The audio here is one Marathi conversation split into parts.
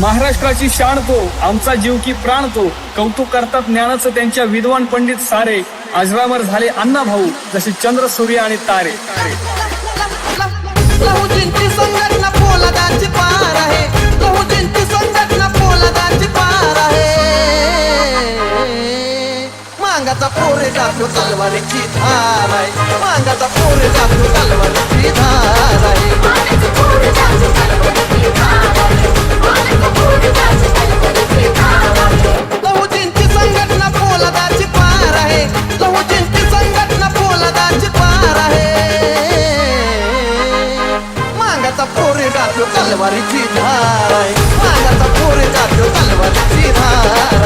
महाराष्ट्राची शाण तो आमचा जीव की प्राण तो. कौतुक करतात ज्ञानाचं त्यांच्या विद्वान पंडित सारे. अजरामर झाले अण्णा भाऊ जसे चंद्र सूर्य आणि तारे. लहुजींची संघटना पोलादाची पार आहे. लहुजींची संघटना पोलादाची पार आहे. मांगाचा पोरे जातो तलवारीची धार आहे. मांगाचा पोरे जातो तलवारीची धार आहे. तलवारीची धार माझ्याचा मांगाचा पोरे जातो तलवारीची धार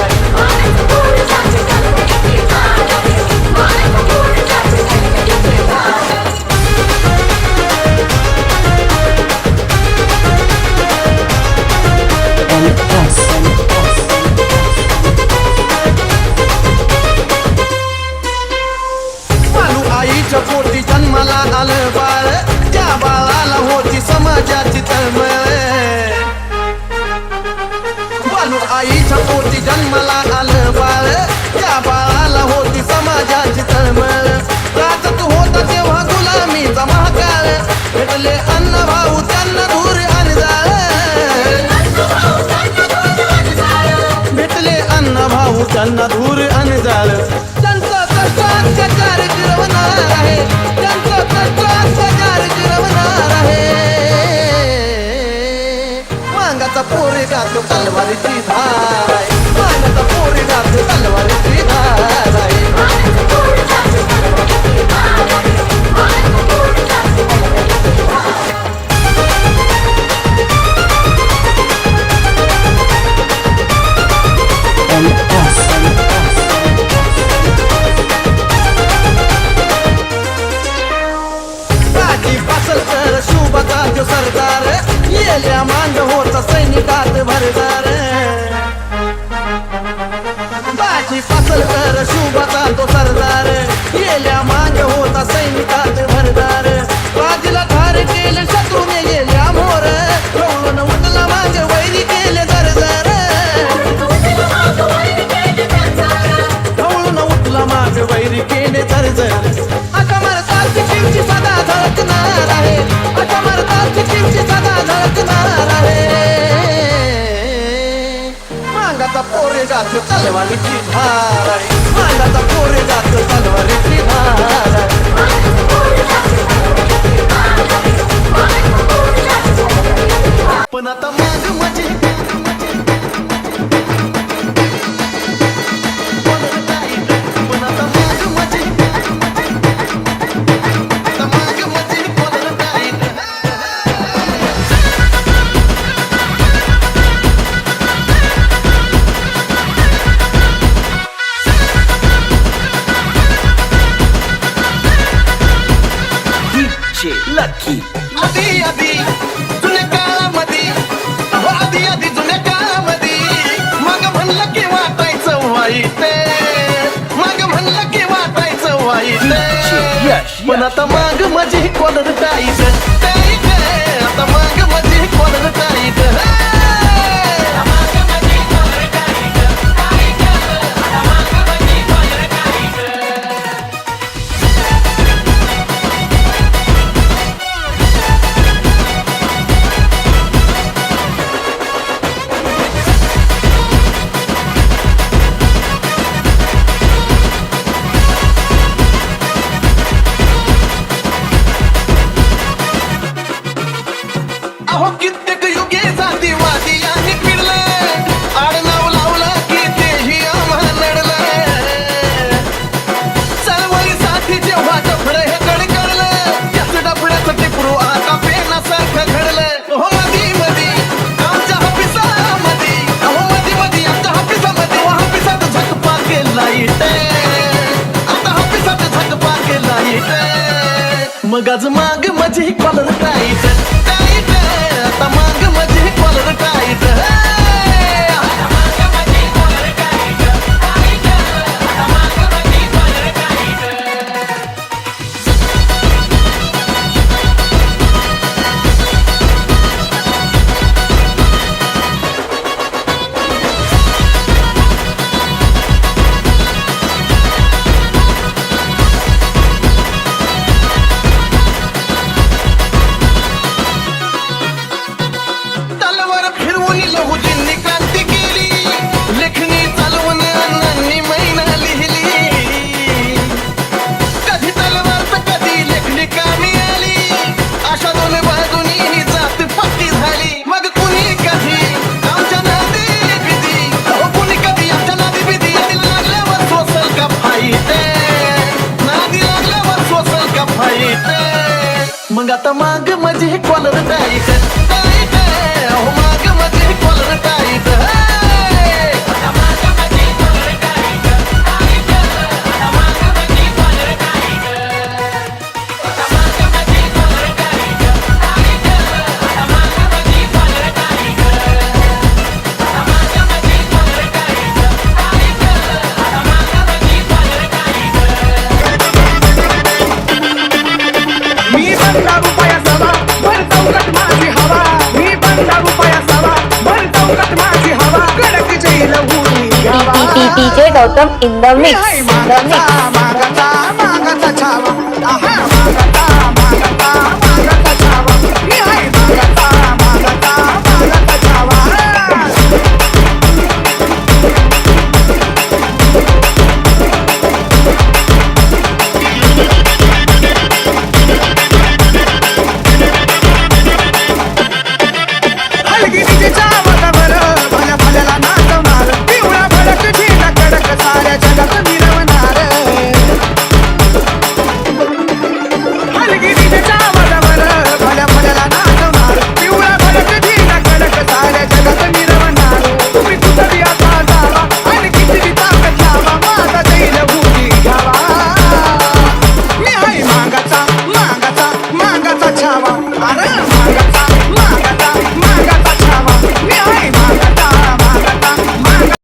भेटले अन्न भाऊ त्यांना धूर आणि भेटले अन्न भाऊ त्यांना धूर आणि त्यांचा कष्ट अत्याचार जिरवणार आहे. त्यांचा कष्ट अत्याचार आहे. मांगाचा पोरे गातो तलवारीची धार आहे. मांगाचा पोरे गातो केल्या मांड होत सैनिकात भरदार. बाजी पासल कर शुभाचा तो सरदार. येल्या मांड होत सैनिकात भरदार. बाजीला धार केले शत्रूने गेल्या मोर. रोवून उठला मांग वैरी केले दरदार रोवून उठला मांग वैरी केले दरदार पोरे जातो तलवारीची धार पण आता माग माझी कॉलर टाईट मग आज माग माझी कॉलर टाईट मग आता माग माझी हे कॉलर टाईट माग माझी हे collar tight Gautam in the mix. The mix.